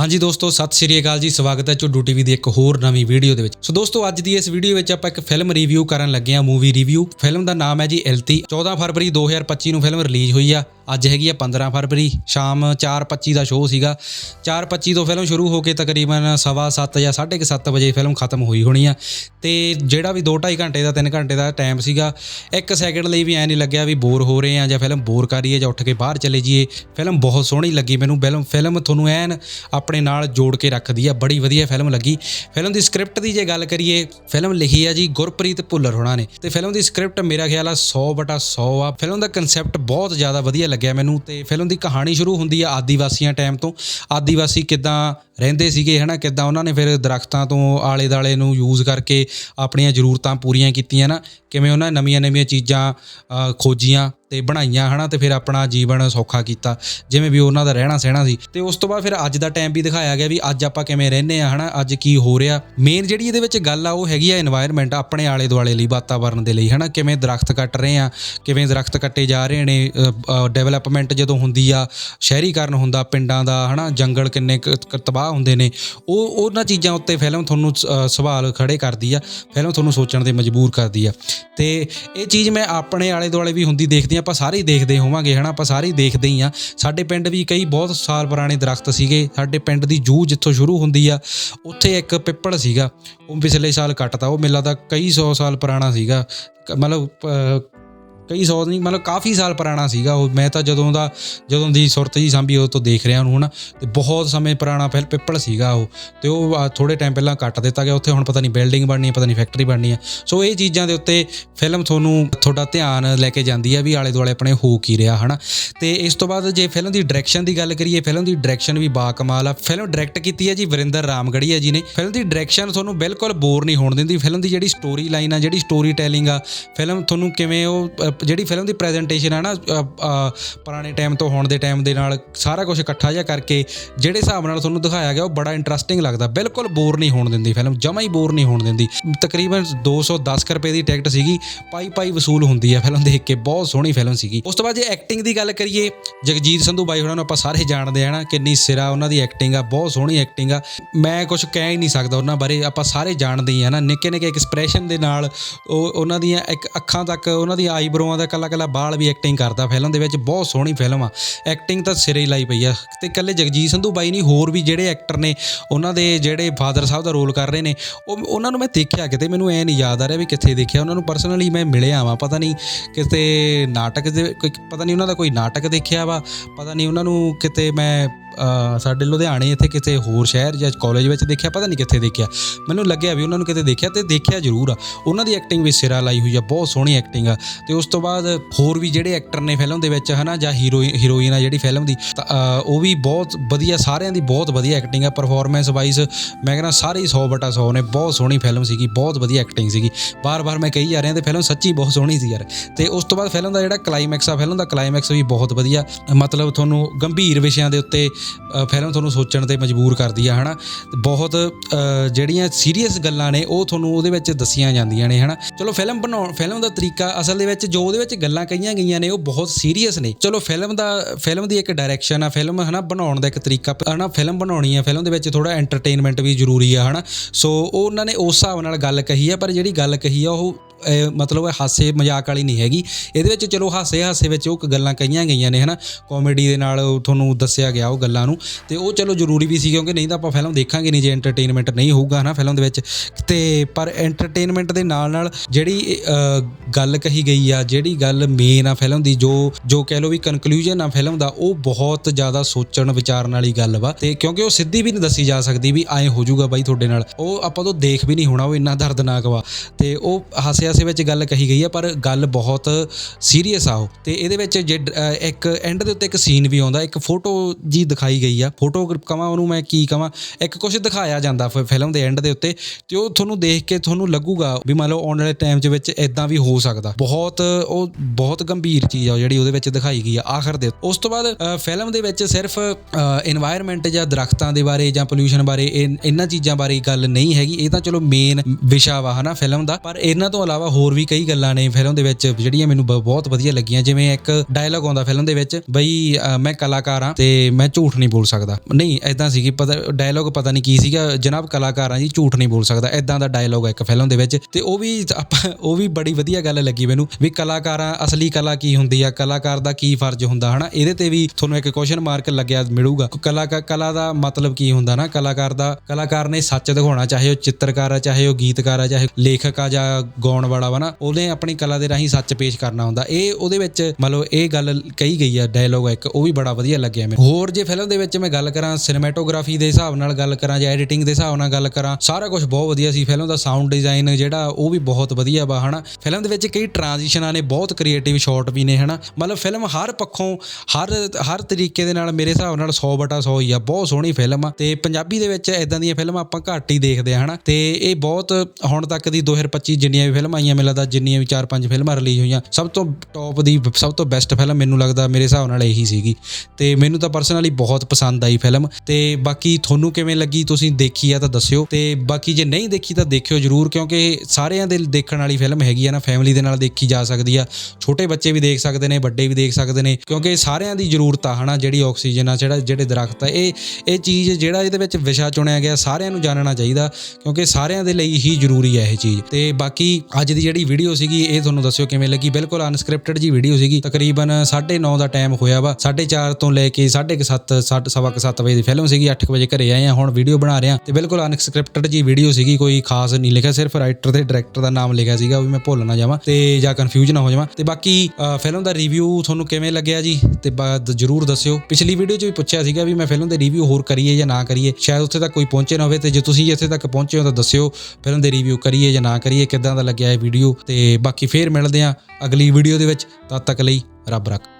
ਹਾਂਜੀ ਦੋਸਤੋ, ਸਤਿ ਸ਼੍ਰੀ ਅਕਾਲ ਜੀ। ਸਵਾਗਤ ਹੈ ਝੁੱਡੂ ਟੀਵੀ ਦੀ ਇੱਕ ਹੋਰ ਨਵੀਂ ਵੀਡੀਓ ਦੇ ਵਿੱਚ। ਸੋ ਦੋਸਤੋ, ਅੱਜ ਦੀ ਇਸ ਵੀਡੀਓ ਵਿੱਚ ਆਪਾਂ ਇੱਕ ਫਿਲਮ ਰਿਵਿਊ ਕਰਨ ਲੱਗੇ ਹਾਂ, ਮੂਵੀ ਰਿਵਿਊ। ਫਿਲਮ ਦਾ ਨਾਮ ਹੈ ਜੀ ਇਲਤੀ 14 ਫਰਵਰੀ 2025 ਨੂੰ ਫਿਲਮ ਰਿਲੀਜ਼ ਹੋਈ ਆ। ਅੱਜ ਹੈਗੀ ਆ 15 ਫਰਵਰੀ, ਸ਼ਾਮ 4:25 ਦਾ ਸ਼ੋਅ ਸੀਗਾ। 4:25 ਤੋਂ ਫਿਲਮ ਸ਼ੁਰੂ ਹੋ ਕੇ ਤਕਰੀਬਨ ਸਵਾ ਸੱਤ ਜਾਂ 7:30 ਵਜੇ ਫਿਲਮ ਖਤਮ ਹੋਈ ਹੋਣੀ ਆ। ਤੇ ਜਿਹੜਾ ਵੀ 2.5 ਘੰਟੇ ਦਾ 3 ਘੰਟੇ ਦਾ ਟਾਈਮ ਸੀਗਾ, ਇੱਕ ਸੈਕਿੰਡ ਲਈ ਵੀ ਐ ਨਹੀਂ ਲੱਗਿਆ ਵੀ ਬੋਰ ਹੋ ਰਹੇ ਆ ਜਾਂ ਫਿਲਮ ਬੋਰ ਕਰ ਰਹੀ ਹੈ ਜਾਂ ਉੱਠ ਕੇ ਬਾਹਰ ਚਲੇ ਜਾਈਏ। ਫਿਲਮ ਬਹੁਤ ਸੋਹਣੀ ਲੱਗੀ ਮੈਨੂੰ। ਫਿਲਮ ਫਿਲਮ ਤੁਹਾਨੂੰ ਐਨ ਆਪਣੇ ਨਾਲ ਜੋੜ ਕੇ ਰੱਖਦੀ ਆ। ਬੜੀ ਵਧੀਆ ਫਿਲਮ ਲੱਗੀ। ਫਿਲਮ ਦੀ ਸਕ੍ਰਿਪਟ ਦੀ ਜੇ ਗੱਲ ਕਰੀਏ ਫਿਲਮ ਲਿਖੀ ਆ ਜੀ ਗੁਰਪ੍ਰੀਤ ਭੁੱਲਰ ਹੋਣਾ ਨੇ। ਤੇ ਫਿਲਮ ਦੀ ਸਕ੍ਰਿਪਟ ਮੇਰਾ ਖਿਆਲ ਆ 100 ਬਟਾ 100 ਆ। ਫਿਲਮ ਦਾ ਕਨਸੈਪਟ ਬਹੁਤ ਜ਼ਿਆਦਾ ਵਧੀਆ ਲੱਗਿਆ ਮੈਨੂੰ ਤੇ ਫਿਲਮ ਦੀ ਕਹਾਣੀ ਸ਼ੁਰੂ ਹੁੰਦੀ ਆ ਆਦੀਵਾਸੀਆਂ ਟਾਈਮ ਤੋਂ। ਆਦੀਵਾਸੀ ਕਿਦਾਂ ਰਹਿੰਦੇ ਸੀਗੇ, ਹਨਾ? ਕਿਦਾਂ ਉਹਨਾਂ ਨੇ ਫਿਰ ਦਰਖਤਾਂ ਤੋਂ ਆਲੇ ਦਾਲੇ ਨੂੰ ਯੂਜ਼ ਕਰਕੇ ਆਪਣੀਆਂ ਜ਼ਰੂਰਤਾਂ ਪੂਰੀਆਂ ਕੀਤੀਆਂ ਨਾ ਕਿਵੇਂ ਉਹਨਾਂ ਨਵੀਆਂ ਨਵੀਆਂ ਚੀਜ਼ਾਂ ਖੋਜੀਆਂ ਤੇ ਬਣਾਈਆਂ, ਹਨਾ, ਤੇ ਫਿਰ ਆਪਣਾ ਜੀਵਨ ਸੌਖਾ ਕੀਤਾ। ਜਿਵੇਂ ਵੀ ਉਹਨਾਂ ਦਾ ਰਹਿਣਾ ਸਹਿਣਾ ਸੀ। ਤੇ ਉਸ ਤੋਂ ਬਾਅਦ ਫਿਰ ਅੱਜ ਦਾ ਟਾਈਮ ਵੀ ਦਿਖਾਇਆ ਗਿਆ ਵੀ ਅੱਜ ਆਪਾਂ ਕਿਵੇਂ ਰਹਿੰਦੇ ਆ ਹਨਾ, ਅੱਜ ਕੀ ਹੋ ਰਿਹਾ। ਮੇਨ ਜਿਹੜੀ ਇਹਦੇ ਵਿੱਚ ਗੱਲ ਆ, ਉਹ ਹੈਗੀ ਆ এনवायरमेंट ਆਪਣੇ ਆਲੇ ਦੁਆਲੇ ਲਈ ਵਾਤਾਵਰਣ ਦੇ ਲਈ, ਹਨਾ, ਕਿਵੇਂ ਦਰਖਤ ਕੱਟ ਰਹੇ ਆ ਕਿਵੇਂ ਦਰਖਤ ਕੱਟੇ ਜਾ ਰਹੇ ਨੇ ਡਿਵੈਲਪਮੈਂਟ ਜਦੋਂ ਹੁੰਦੀ ਆ, ਸ਼ਹਿਰੀਕਰਨ ਹੁੰਦਾ ਪਿੰਡਾਂ ਦਾ, ਹਨਾ, ਜੰਗਲ ਕਿੰਨੇ ਤਬਾਹ ਹੁੰਦੇ ਨੇ। ਉਹ, ਉਹਨਾਂ ਚੀਜ਼ਾਂ ਉੱਤੇ ਫਿਲਮ ਤੁਹਾਨੂੰ ਸਵਾਲ ਖੜੇ ਕਰਦੀ ਆ, ਫਿਲਮ ਤੁਹਾਨੂੰ ਸੋਚਣ ਤੇ ਮਜਬੂਰ ਕਰਦੀ ਆ। ਤੇ ਇਹ ਚੀਜ਼ ਮੈਂ ਆਪਣੇ ਆਲੇ ਦੁਆਲੇ ਵੀ ਹੁੰਦੀ ਦੇਖਦੀ ਆਪਾਂ ਸਾਰੇ ਹੀ ਦੇਖਦੇ ਹੋਵਾਂਗੇ, ਹਨਾ, ਆਪਾਂ ਸਾਰੇ ਹੀ ਦੇਖਦੇ ਹੀ ਆ ਸਾਡੇ ਪਿੰਡ ਵੀ ਕਈ ਬਹੁਤ ਸਾਲ ਪੁਰਾਣੇ ਦਰਖਤ ਸੀਗੇ। ਸਾਡੇ ਪਿੰਡ ਦੀ ਜੂ ਜਿੱਥੋਂ ਸ਼ੁਰੂ ਹੁੰਦੀ ਆ, ਉੱਥੇ ਇੱਕ ਪਿੱਪਲ ਸੀਗਾ। ਉਹ ਪਿਛਲੇ ਸਾਲ ਕੱਟਤਾ। ਉਹ ਮੇਲਾ ਤਾਂ ਕਈ ਸੌ ਸਾਲ ਪੁਰਾਣਾ ਸੀਗਾ। ਮਤਲਬ ਕਈ ਸੌ ਨਹੀਂ ਮਤਲਬ ਕਾਫੀ ਸਾਲ ਪੁਰਾਣਾ ਸੀਗਾ ਉਹ। ਮੈਂ ਤਾਂ ਜਦੋਂ ਦਾ ਜਦੋਂ ਦੀ ਸੁਰਤ ਜੀ ਸਾਂਭੀ ਉਹ ਤੋਂ ਦੇਖ ਰਿਹਾ ਉਹਨੂੰ ਹਨਾ ਤੇ ਬਹੁਤ ਸਮੇਂ ਪੁਰਾਣਾ ਫਿਰ ਪਿੱਪਲ ਸੀਗਾ ਉਹ। ਤੇ ਉਹ ਆ, ਥੋੜੇ ਟਾਈਮ ਪਹਿਲਾਂ ਕੱਟ ਦਿੱਤਾ ਗਿਆ। ਉੱਥੇ ਹੁਣ ਪਤਾ ਨਹੀਂ ਬਿਲਡਿੰਗ ਬਣਨੀ ਹੈ ਪਤਾ ਨਹੀਂ ਫੈਕਟਰੀ ਬਣਨੀ ਹੈ ਸੋ ਇਹ ਚੀਜ਼ਾਂ ਦੇ ਉੱਤੇ ਫਿਲਮ ਤੁਹਾਨੂੰ ਤੁਹਾਡਾ ਧਿਆਨ ਲੈ ਕੇ ਜਾਂਦੀ ਹੈ ਵੀ ਆਲੇ ਦੁਆਲੇ ਆਪਣੇ ਹੋ ਕੀ ਰਿਹਾ ਹਨਾ? ਤੇ ਇਸ ਤੋਂ ਬਾਅਦ ਜੇ ਫਿਲਮ ਦੀ ਡਾਇਰੈਕਸ਼ਨ ਦੀ ਗੱਲ ਕਰੀਏ ਫਿਲਮ ਦੀ ਡਾਇਰੈਕਸ਼ਨ ਵੀ ਬਾ ਕਮਾਲ ਆ। ਫਿਲਮ ਡਾਇਰੈਕਟ ਕੀਤੀ ਹੈ ਜੀ ਵਰਿੰਦਰ ਰਾਮਗੜੀਆ ਜੀ ਨੇ। ਫਿਲਮ ਦੀ ਡਾਇਰੈਕਸ਼ਨ ਤੁਹਾਨੂੰ ਬਿਲਕੁਲ ਬੋਰ ਨਹੀਂ ਹੋਣ ਦਿੰਦੀ। ਫਿਲਮ ਦੀ ਜਿਹੜੀ ਸਟੋਰੀ ਲਾਈਨ ਆ ਜਿਹੜੀ ਸਟੋਰੀ ਟੈਲਿੰਗ ਆ ਫਿਲਮ ਤੁਹਾਨੂੰ ਕਿਵੇਂ ਉਹ ਜਿਹੜੀ ਫਿਲਮ ਦੀ ਪ੍ਰੈਜੈਂਟੇਸ਼ਨ ਹੈ ਨਾ ਪੁਰਾਣੇ ਟਾਈਮ ਤੋਂ ਹੁਣ ਦੇ ਟਾਈਮ ਦੇ ਨਾਲ ਸਾਰਾ ਕੁਝ ਇਕੱਠਾ ਜਿਹਾ ਕਰਕੇ ਜਿਹੜੇ ਹਿਸਾਬ ਨਾਲ ਤੁਹਾਨੂੰ ਦਿਖਾਇਆ ਗਿਆ, ਉਹ ਬੜਾ ਇੰਟਰਸਟਿੰਗ ਲੱਗਦਾ। ਬਿਲਕੁਲ ਬੋਰ ਨਹੀਂ ਹੋਣ ਦਿੰਦੀ ਫਿਲਮ ਜਮਾ ਹੀ ਬੋਰ ਨਹੀਂ ਹੋਣ ਦਿੰਦੀ। ਤਕਰੀਬਨ 210 ਕੁ ਰੁਪਏ ਦੀ ਟਿਕਟ ਸੀਗੀ ਪਾਈ ਪਾਈ ਵਸੂਲ ਹੁੰਦੀ ਹੈ ਫਿਲਮ ਦੇਖ ਕੇ, ਬਹੁਤ ਸੋਹਣੀ ਫਿਲਮ ਸੀਗੀ। ਉਸ ਤੋਂ ਬਾਅਦ ਜੇ ਐਕਟਿੰਗ ਦੀ ਗੱਲ ਕਰੀਏ, ਜਗਜੀਤ ਸੰਧੂ ਬਾਈ ਉਹਨਾਂ ਨੂੰ ਆਪਾਂ ਸਾਰੇ ਜਾਣਦੇ ਆ ਨਾ, ਕਿੰਨੀ ਸਿਰਾ ਉਹਨਾਂ ਦੀ ਐਕਟਿੰਗ ਆ, ਬਹੁਤ ਸੋਹਣੀ ਐਕਟਿੰਗ ਆ। ਮੈਂ ਕੁਝ ਕਹਿ ਹੀ ਨਹੀਂ ਸਕਦਾ ਉਹਨਾਂ ਬਾਰੇ, ਆਪਾਂ ਸਾਰੇ ਜਾਣਦੇ ਹੀ ਆ ਨਾ ਨਿੱਕੇ ਨਿੱਕੇ ਐਕਸਪ੍ਰੈਸ਼ਨ ਦੇ ਨਾਲ ਉਹ, ਉਹਨਾਂ ਦੀਆਂ ਇੱਕ ਅੱਖਾਂ ਤੱਕ, ਉਹਨਾਂ ਦੀ ਆਈਬਰੋਆਂ ਦਾ ਕੱਲਾ ਕੱਲਾ ਬਾਲ ਵੀ ਐਕਟਿੰਗ ਕਰਦਾ ਫਿਲਮ ਦੇ ਵਿੱਚ, ਬਹੁਤ ਸੋਹਣੀ ਫਿਲਮ ਆ। ਐਕਟਿੰਗ ਤਾਂ ਸਿਰੇ ਹੀ ਲਾਈ ਪਈ ਆ। ਤੇ ਇਕੱਲੇ ਜਗਜੀਤ ਸੰਧੂ ਬਾਈ ਨਹੀਂ, ਹੋਰ ਵੀ ਜਿਹੜੇ ਐਕਟਰ ਨੇ, ਉਹਨਾਂ ਦੇ ਜਿਹੜੇ ਫਾਦਰ ਸਾਹਿਬ ਦਾ ਰੋਲ ਕਰ ਰਹੇ ਨੇ, ਉਹ ਉਹਨਾਂ ਨੂੰ ਮੈਂ ਦੇਖਿਆ ਕਿਤੇ, ਮੈਨੂੰ ਐ ਨਹੀਂ ਯਾਦ ਆ ਰਿਹਾ ਵੀ ਕਿੱਥੇ ਦੇਖਿਆ। ਉਹਨਾਂ ਨੂੰ ਪਰਸਨਲੀ ਮੈਂ ਮਿਲਿਆ ਵਾਂ, ਪਤਾ ਨਹੀਂ ਕਿਤੇ ਨਾਟਕ ਦੇ, ਕੋਈ, ਪਤਾ ਨਹੀਂ ਉਹਨਾਂ ਦਾ ਕੋਈ ਨਾਟਕ ਦੇਖਿਆ ਵਾ, ਪਤਾ ਨਹੀਂ ਉਹਨਾਂ ਨੂੰ ਕਿਤੇ ਮੈਂ ਸਾਡੇ ਲੁਧਿਆਣੇ ਇੱਥੇ ਕਿਸੇ ਹੋਰ ਸ਼ਹਿਰ ਜਾਂ ਕਾਲਜ ਵਿੱਚ ਦੇਖਿਆ, ਪਤਾ ਨਹੀਂ ਕਿੱਥੇ ਦੇਖਿਆ। ਮੈਨੂੰ ਲੱਗਿਆ ਵੀ ਉਹਨਾਂ ਨੂੰ ਕਿਤੇ ਦੇਖਿਆ ਤੇ ਦੇਖਿਆ ਜ਼ਰੂਰ ਆ। ਉਹਨਾਂ ਦੀ ਐਕਟਿੰਗ ਵੀ ਸਿਰਾ ਲਾਈ ਹੋਈ ਆ, ਬਹੁਤ ਸੋਹਣੀ ਐਕਟਿੰਗ ਆ। ਤੇ ਉਸ ਤੋਂ ਬਾਅਦ ਹੋਰ ਵੀ ਜਿਹੜੇ ਐਕਟਰ ਨੇ ਫਿਲਮ ਦੇ ਵਿੱਚ, ਹਨਾ, ਜਾਂ ਹੀਰੋਇਨ ਹੀਰੋਇਨ ਆ ਜਿਹੜੀ ਫਿਲਮ ਦੀ ਉਹ ਵੀ ਬਹੁਤ ਵਧੀਆ, ਸਾਰਿਆਂ ਦੀ ਬਹੁਤ ਵਧੀਆ ਐਕਟਿੰਗ ਆ। ਪਰਫਾਰਮੈਂਸ ਵਾਈਜ਼ ਮੈਂ ਕਹਿੰਦਾ ਸਾਰੇ ਹੀ 100 ਬਟਾ 100 ਨੇ, ਬਹੁਤ ਸੋਹਣੀ ਫਿਲਮ ਸੀਗੀ, ਬਹੁਤ ਵਧੀਆ ਐਕਟਿੰਗ ਸੀਗੀ। ਬਾਰ-ਬਾਰ ਮੈਂ ਕਹੀ ਜਾ ਰਿਹਾ ਤੇ ਫਿਲਮ ਸੱਚੀ ਬਹੁਤ ਸੋਹਣੀ ਸੀ ਯਾਰ। ਤੇ ਉਸ ਤੋਂ ਬਾਅਦ ਫਿਲਮ ਦਾ ਜਿਹੜਾ ਕਲਾਈਮੈਕਸ ਆ ਫਿਲਮ ਦਾ ਕਲਾਈਮੈਕਸ ਵੀ ਬਹੁਤ ਵਧੀਆ। ਮਤਲਬ ਤੁਹਾਨੂੰ ਗੰਭੀਰ ਵਿਸ਼ਿਆਂ ਦੇ ਉੱਤੇ ਫਿਲਮ ਤੁਹਾਨੂੰ ਸੋਚਣ ਤੇ ਮਜਬੂਰ ਕਰਦੀ ਆ, ਹਨਾ? ਤੇ ਬਹੁਤ ਜਿਹੜੀਆਂ ਸੀਰੀਅਸ ਗੱਲਾਂ ਨੇ, ਉਹ ਤੁਹਾਨੂੰ ਉਹਦੇ ਵਿੱਚ ਦੱਸੀਆਂ ਜਾਂਦੀਆਂ ਨੇ, ਹਨਾ? ਚਲੋ, ਫਿਲਮ ਬਣਾਉਣ, ਫਿਲਮ ਦਾ ਤਰੀਕਾ ਅਸਲ ਦੇ ਵਿੱਚ ਜੋ ਉਹਦੇ ਵਿੱਚ ਗੱਲਾਂ ਕਹੀਆਂ ਗਈਆਂ ਨੇ, ਉਹ ਬਹੁਤ ਸੀਰੀਅਸ ਨੇ। ਚਲੋ, ਫਿਲਮ ਦਾ, ਫਿਲਮ ਦੀ ਇੱਕ ਡਾਇਰੈਕਸ਼ਨ ਆ, ਫਿਲਮ, ਹਨਾ, ਬਣਾਉਣ ਦਾ ਇੱਕ ਤਰੀਕਾ, ਹਨਾ? ਫਿਲਮ ਬਣਾਉਣੀ ਆ, ਫਿਲਮ ਦੇ ਵਿੱਚ ਥੋੜਾ ਐਂਟਰਟੇਨਮੈਂਟ ਵੀ ਜ਼ਰੂਰੀ ਆ, ਹਨਾ? ਸੋ ਉਹ ਉਹਨਾਂ ਨੇ ਉਸ ਹਿਸਾਬ ਨਾਲ ਗੱਲ ਕਹੀ ਆ, ਪਰ ਜਿਹੜੀ ਗੱਲ ਕਹੀ ਆ, ਉਹ ਮਤਲਬ ਹਾਸੇ ਮਜ਼ਾਕ ਵਾਲੀ ਨਹੀਂ ਹੈਗੀ। ਇਹਦੇ ਵਿੱਚ ਚਲੋ ਹਾਸੇ ਹਾਸੇ ਵਿੱਚ ਉਹ ਗੱਲਾਂ ਕਹੀਆਂ ਗਈਆਂ ਨੇ, ਹਨਾ? ਕਾਮੇਡੀ ਦੇ ਨਾਲ ਤੁਹਾਨੂੰ ਦੱਸਿਆ ਗਿਆ ਉਹ ਗੱਲਾਂ ਨੂੰ। ਤੇ ਉਹ ਚਲੋ ਜ਼ਰੂਰੀ ਵੀ ਸੀ ਕਿਉਂਕਿ ਨਹੀਂ ਤਾਂ ਆਪਾਂ ਫਿਲਮ ਦੇਖਾਂਗੇ ਨਹੀਂ ਜੇ ਐਂਟਰਟੇਨਮੈਂਟ ਨਹੀਂ ਹੋਊਗਾ, ਹਨਾ, ਫਿਲਮ ਦੇ ਵਿੱਚ। ਤੇ ਪਰ ਐਂਟਰਟੇਨਮੈਂਟ ਦੇ ਨਾਲ ਨਾਲ ਜਿਹੜੀ ਗੱਲ ਕਹੀ ਗਈ ਆ, ਜਿਹੜੀ ਗੱਲ ਮੇਨ ਆ ਫਿਲਮ ਦੀ, ਜੋ ਜੋ ਕਹਿ ਲਓ ਵੀ ਕਨਕਲੂਜਨ ਆ ਫਿਲਮ ਦਾ, ਉਹ ਬਹੁਤ ਜ਼ਿਆਦਾ ਸੋਚਣ ਵਿਚਾਰਨ ਵਾਲੀ ਗੱਲ ਵਾ। ਤੇ ਕਿਉਂਕਿ ਉਹ ਸਿੱਧੀ ਵੀ ਨਹੀਂ ਦੱਸੀ ਜਾ ਸਕਦੀ ਵੀ ਐਂ ਹੋ ਜਾਊਗਾ ਬਾਈ ਤੁਹਾਡੇ ਨਾਲ। ਉਹ ਆਪਾਂ ਤੋਂ ਦੇਖ ਵੀ ਨਹੀਂ ਹੋਣਾ, ਉਹ ਇੰਨਾ ਦਰਦਨਾਕ ਵਾ। ਤੇ ਉਹ ਹਾਸੇ ਹਾਸੇ ਵਿੱਚ ਗੱਲ ਕਹੀ ਗਈ ਆ ਪਰ ਗੱਲ ਬਹੁਤ ਸੀਰੀਅਸ ਆ ਉਹ। ਤੇ ਇਹਦੇ ਵਿੱਚ ਜੇ ਇੱਕ ਐਂਡ ਦੇ ਉੱਤੇ ਇੱਕ ਸੀਨ ਵੀ ਆਉਂਦਾ, ਇੱਕ ਫੋਟੋ ਜੀ ਦਿਖਾਈ ਗਈ ਆ। ਫੋਟੋ ਕਹਾਂ ਉਹਨੂੰ ਮੈਂ ਕੀ ਕਹਾਂ ਇੱਕ ਕੁਝ ਦਿਖਾਇਆ ਜਾਂਦਾ ਫਿਲਮ ਦੇ ਐਂਡ ਦੇ ਉੱਤੇ, ਤੇ ਉਹ ਤੁਹਾਨੂੰ ਦੇਖ ਕੇ ਤੁਹਾਨੂੰ ਲੱਗੂਗਾ ਵੀ ਮੰਨ ਲਓ ਆਉਣ ਵਾਲੇ ਟਾਈਮ 'ਚ ਵਿੱਚ ਇਦਾਂ ਵੀ ਹੋ ਸਕਦਾ। ਬਹੁਤ, ਉਹ ਬਹੁਤ ਗੰਭੀਰ ਚੀਜ਼ ਆ ਜਿਹੜੀ ਉਹਦੇ ਵਿੱਚ ਦਿਖਾਈ ਗਈ ਆ ਆਖਰ ਦੇ ਉਸ ਤੋਂ ਬਾਅਦ ਫਿਲਮ ਦੇ ਵਿੱਚ ਸਿਰਫ এনवायरमेंट ਜਾਂ ਦਰਖਤਾਂ ਦੇ ਬਾਰੇ ਜਾਂ ਪੋਲੂਸ਼ਨ ਬਾਰੇ ਇਹ ਇਹਨਾਂ ਚੀਜ਼ਾਂ ਬਾਰੇ ਗੱਲ ਨਹੀਂ ਹੈਗੀ। ਇਹ ਤਾਂ ਚਲੋ ਮੇਨ ਵਿਸ਼ਾ ਵਾ ਹਨਾ ਫਿਲਮ ਦਾ। ਪਰ ਇਹਨਾਂ ਤੋਂ ਇਲਾਵਾ ਹੋਰ ਵੀ ਕਈ ਗੱਲਾਂ ਨੇ ਫਿਲਮ ਦੇ ਵਿੱਚ ਜਿਹੜੀਆਂ ਮੈਨੂੰ ਬਹੁਤ ਵਧੀਆ ਲੱਗੀਆਂ। ਜਿਵੇਂ ਇੱਕ ਡਾਇਲੌਗ ਆਉਂਦਾ ਫਿਲਮ ਦੇ ਵਿੱਚ ਬਈ ਮੈਂ ਕਲਾਕਾਰ ਹਾਂ ਤੇ ਮੈਂ ਝੂਠ ਨਹੀਂ ਬੋਲ ਸਕਦਾ। ਨਹੀਂ ਐਦਾਂ ਸੀ ਪਤਾ ਡਾਇਲੌਗ ਪਤਾ ਨਹੀਂ ਕੀ ਸੀਗਾ। ਜਨਾਬ ਕਲਾਕਾਰ ਹਾਂ ਜੀ, ਝੂਠ ਨਹੀਂ ਬੋਲ ਸਕਦਾ। ਐਦਾਂ ਦਾ ਡਾਇਲੌਗ ਹੈ ਇੱਕ ਫਿਲਮ ਦੇ ਵਿੱਚ। ਤੇ ਉਹ ਵੀ ਆਪਾਂ ਉਹ ਵੀ ਬੜੀ ਵਧੀਆ ਗੱਲ ਲੱਗੀ ਮੈਨੂੰ ਵੀ ਕਲਾਕਾਰਾਂ ਅਸਲੀ ਕਲਾ ਕੀ ਹੁੰਦੀ ਆ? ਕਲਾਕਾਰ ਦਾ ਕੀ ਫਰਜ਼ ਹੁੰਦਾ, ਹਨਾ? ਇਹਦੇ ਤੇ ਵੀ ਤੁਹਾਨੂੰ ਇੱਕ ਕੁਐਸਚਨ ਮਾਰਕ ਲੱਗਿਆ ਮਿਲੂਗਾ। ਕਲਾਕਾਰ ਕਲਾ ਦਾ ਮਤਲਬ ਕੀ ਹੁੰਦਾ ਨਾ? ਕਲਾਕਾਰ ਦਾ ਕਲਾਕਾਰ ਨੇ ਸੱਚ ਦਿਖਾਉਣਾ, ਚਾਹੇ ਉਹ ਚਿੱਤਰਕਾਰ ਆ, ਚਾਹੇ ਉਹ ਗੀਤਕਾਰ ਆ, ਚਾਹੇ ਲੇਖਕ ਆ ਜਾਂ ਗਾਉਣ ਵਾਲਾ ਵਾ ਨਾ ਉਹਨੇ ਆਪਣੀ ਕਲਾ ਦੇ ਰਾਹੀਂ ਸੱਚ ਪੇਸ਼ ਕਰਨਾ ਹੁੰਦਾ। ਇਹ ਉਹਦੇ ਵਿੱਚ ਮਤਲਬ ਇਹ ਗੱਲ ਕਹੀ ਗਈ ਆ ਡਾਇਲੋਗ ਇੱਕ, ਉਹ ਵੀ ਬੜਾ ਵਧੀਆ ਲੱਗਿਆ ਮੈਨੂੰ। ਹੋਰ ਜੇ ਫਿਲਮ ਦੇ ਵਿੱਚ ਮੈਂ ਗੱਲ ਕਰਾਂ ਸਿਨੇਮੈਟੋਗ੍ਰਾਫੀ ਦੇ ਹਿਸਾਬ ਨਾਲ ਗੱਲ ਕਰਾਂ ਜਾਂ ਐਡੀਟਿੰਗ ਦੇ ਹਿਸਾਬ ਨਾਲ ਗੱਲ ਕਰਾਂ, ਸਾਰਾ ਕੁਝ ਬਹੁਤ ਵਧੀਆ ਸੀ। ਫਿਲਮ ਦਾ ਸਾਊਂਡ ਡਿਜ਼ਾਈਨ ਜਿਹੜਾ, ਉਹ ਵੀ ਬਹੁਤ ਵਧੀਆ ਵਾ, ਹਨਾ। ਫਿਲਮ ਦੇ ਵਿੱਚ ਕਈ ਟ੍ਰਾਂਜੀਸ਼ਨਾਂ ਨੇ ਬਹੁਤ ਕ੍ਰੀਏਟਿਵ ਸ਼ਾਟ ਵੀ ਨੇ, ਹਨਾ। ਮਤਲਬ ਫਿਲਮ ਹਰ ਪੱਖੋਂ, ਹਰ ਹਰ ਤਰੀਕੇ ਦੇ ਨਾਲ ਮੇਰੇ ਹਿਸਾਬ ਨਾਲ 100 ਬਟਾ 100 ਹੀ ਆ, ਬਹੁਤ ਸੋਹਣੀ ਫਿਲਮ ਆ। ਤੇ ਪੰਜਾਬੀ ਦੇ ਵਿੱਚ ਇਦਾਂ ਦੀਆਂ ਫਿਲਮਾਂ ਆਪਾਂ ਘੱਟ ਹੀ ਦੇਖਦੇ ਆ, ਹਨਾ। ਤੇ ਇਹ ਬਹੁਤ ਹੁਣ ਤੱਕ ਦੀ 2025 ਜਿੰਨੀਆਂ ਵੀ ਫਿਲਮਾਂ ਆਈਆਂ ਮੈਨੂੰ ਲੱਗਦਾ ਜਿੰਨੀਆਂ ਵੀ 4-5 ਫਿਲਮਾਂ ਰਿਲੀਜ਼ ਹੋਈਆਂ, ਸਭ ਤੋਂ ਟੌਪ ਦੀ, ਸਭ ਤੋਂ ਬੈਸਟ ਫਿਲਮ ਮੈਨੂੰ ਲੱਗਦਾ ਮੇਰੇ ਹਿਸਾਬ ਨਾਲ ਇਹੀ ਸੀਗੀ। ਤੇ ਮੈਨੂੰ ਤਾਂ ਪਰਸਨਲੀ ਬਹੁਤ ਪਸੰਦ ਆਈ ਫਿਲਮ ਤੇ ਬਾਕੀ ਤੁਹਾਨੂੰ ਕਿਵੇਂ ਲੱਗੀ ਤੁਸੀਂ ਦੇਖੀ ਆ ਤਾਂ ਦੱਸਿਓ। ਤੇ ਬਾਕੀ ਜੇ ਨਹੀਂ ਦੇਖੀ ਤਾਂ ਦੇਖਿਓ ਜਰੂਰ, ਕਿਉਂਕਿ ਸਾਰਿਆਂ ਦੇ ਦੇਖਣ ਵਾਲੀ ਫਿਲਮ ਹੈਗੀ ਆ ਨਾ ਫੈਮਿਲੀ ਦੇ ਨਾਲ ਦੇਖੀ ਜਾ ਸਕਦੀ ਆ। ਛੋਟੇ ਬੱਚੇ ਵੀ ਦੇਖ ਸਕਦੇ ਨੇ, ਵੱਡੇ ਵੀ ਦੇਖ ਸਕਦੇ ਨੇ, ਕਿਉਂਕਿ ਸਾਰਿਆਂ ਦੀ ਜ਼ਰੂਰਤ ਆ ਹਨਾ, ਜਿਹੜੀ ਆਕਸੀਜਨ ਆ, ਜਿਹੜਾ, ਜਿਹੜੇ ਦਰਖਤ ਆ, ਇਹ ਇਹ ਚੀਜ਼ ਜਿਹੜਾ ਇਹਦੇ ਵਿੱਚ ਵਿਸ਼ਾ ਚੁਣਿਆ ਗਿਆ, ਸਾਰਿਆਂ ਨੂੰ ਜਾਣਨਾ ਚਾਹੀਦਾ, ਕਿਉਂਕਿ ਸਾਰਿਆਂ ਦੇ ਲਈ ਹੀ ਜ਼ਰੂਰੀ ਹੈ ਇਹ ਚੀਜ਼। ਤੇ ਬਾਕੀ ਅੱਜ ਅੱਜ ਦੀ ਜਿਹੜੀ ਵੀਡੀਓ ਸੀਗੀ, ਇਹ ਤੁਹਾਨੂੰ ਦੱਸਿਓ ਕਿਵੇਂ ਲੱਗੀ? ਬਿਲਕੁਲ ਅਨਸਕ੍ਰਿਪਟਡ ਜੀ ਵੀਡੀਓ ਸੀਗੀ। ਤਕਰੀਬਨ 9:30 ਦਾ ਟਾਈਮ ਹੋਇਆ ਵਾ। 4:30 ਤੋਂ ਲੈ ਕੇ 7:30 ਸਵਾ ਕੁ ਸੱਤ ਵਜੇ ਦੀ ਫਿਲਮ ਸੀਗੀ। 8 ਵਜੇ ਘਰੇ ਆਏ ਆ, ਹੁਣ ਵੀਡੀਓ ਬਣਾ ਰਹੇ ਆ। ਤੇ ਬਿਲਕੁਲ ਅਨਸਕ੍ਰਿਪਟਡ ਜੀ ਵੀਡੀਓ ਸੀਗੀ। ਕੋਈ ਖਾਸ ਨਹੀਂ ਲਿਖਿਆ, ਸਿਰਫ ਰਾਈਟਰ ਤੇ ਡਾਇਰੈਕਟਰ ਦਾ ਨਾਮ ਲਿਖਿਆ ਸੀਗਾ ਵੀ ਮੈਂ ਭੁੱਲ ਨਾ ਜਾਵਾਂ ਤੇ ਜਾਂ ਕਨਫਿਊਜ਼ ਨਾ ਹੋ ਜਾਵਾਂ। ਤੇ ਬਾਕੀ ਫਿਲਮ ਦਾ ਰਿਵਿਊ ਤੁਹਾਨੂੰ ਕਿਵੇਂ ਲੱਗਿਆ ਜੀ? ਤੇ ਬਾਅਦ ਜਰੂਰ ਦੱਸਿਓ। ਪਿਛਲੀ ਵੀਡੀਓ 'ਚ ਵੀ ਪੁੱਛਿਆ ਸੀਗਾ ਵੀ ਮੈਂ ਫਿਲਮ ਦੇ ਰਿਵਿਊ ਹੋਰ ਕਰੀਏ ਜਾਂ ਨਾ ਕਰੀਏ। ਸ਼ਾਇਦ ਉੱਥੇ ਤੱਕ ਕੋਈ ਪਹੁੰਚੇ ਨਾ ਹੋਵੇ ਤੇ ਜੇ ਤੁਸੀਂ ਇੱਥੇ ਤੱਕ ਪਹੁੰਚੇ ਹੋ ਤਾਂ ਦੱਸਿਓ ਫਿਲਮ ਦੇ ਰਿਵਿਊ ਕਰੀਏ ਜਾਂ ਨਾ ਕਰੀਏ, ਕਿੱਦਾਂ ਦਾ ਲੱਗਿਆ ਵੀਡੀਓ ਤੇ ਬਾਕੀ ਫੇਰ ਮਿਲਦੇ ਆ ਅਗਲੀ ਵੀਡੀਓ ਦੇ ਵਿੱਚ। ਤਦ ਤੱਕ ਲਈ ਰੱਬ ਰੱਖ।